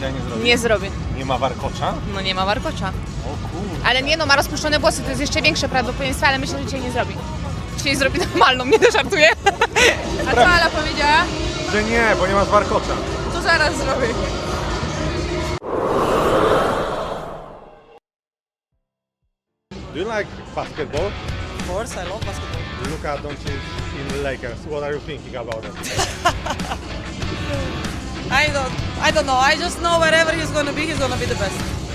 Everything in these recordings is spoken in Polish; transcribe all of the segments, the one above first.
dzisiaj nie zrobi? Nie zrobi. Nie ma warkocza? No nie ma warkocza. O kurde. Ale nie no, ma rozpuszczone włosy, to jest jeszcze większe prawdopodobieństwo, ale myślę, że dzisiaj nie zrobi. Dzisiaj zrobi normalną, nie to żartuję. A co Ala powiedziała? Że nie, bo nie masz warkocza. To zaraz zrobię. Do you like basketball? Of course, I love basketball. Luka Doncic in Lakers. What are you thinking about it? I don't, I don't know. I just know wherever he's gonna be, he's gonna be the best.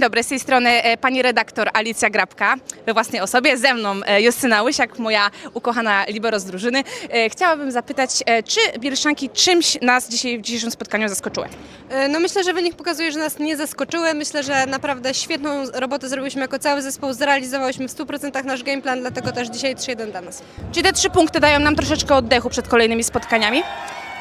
Dzień dobry, z tej strony e, pani redaktor Alicja Grabka we własnej osobie, ze mną e, Justyna Łysiak, moja ukochana libero z drużyny. E, Chciałabym zapytać, czy Bielszanki czymś nas dzisiaj w dzisiejszym spotkaniu zaskoczyły? No myślę, że wynik pokazuje, że nas nie zaskoczyły. Myślę, że naprawdę świetną robotę zrobiliśmy jako cały zespół. Zrealizowałyśmy w 100% nasz game plan, dlatego też dzisiaj 3-1 dla nas. Czy te trzy punkty dają nam troszeczkę oddechu przed kolejnymi spotkaniami?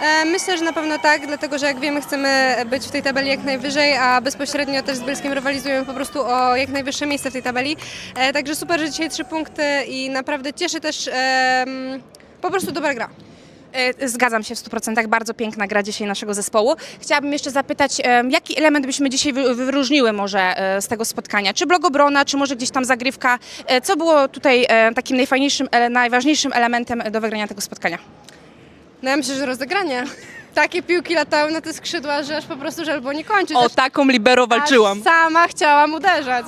E, Myślę, że na pewno tak, dlatego że jak wiemy, chcemy być w tej tabeli jak najwyżej, a bezpośrednio też z Bielskiem rywalizujemy po prostu o jak najwyższe miejsce w tej tabeli. E, Także super, że dzisiaj trzy punkty i naprawdę cieszy też po prostu dobra gra. E, Zgadzam się w 100%, bardzo piękna gra dzisiaj naszego zespołu. Chciałabym jeszcze zapytać, jaki element byśmy dzisiaj wy- wyróżniły może z tego spotkania? Czy blog obrona, czy może gdzieś tam zagrywka? Co było tutaj takim najfajniejszym, najważniejszym elementem do wygrania tego spotkania? No ja myślę, że rozegranie. Takie piłki latały na te skrzydła, że aż po prostu żal było nie kończyć. O Aż- taką libero walczyłam. Aż sama chciałam uderzać.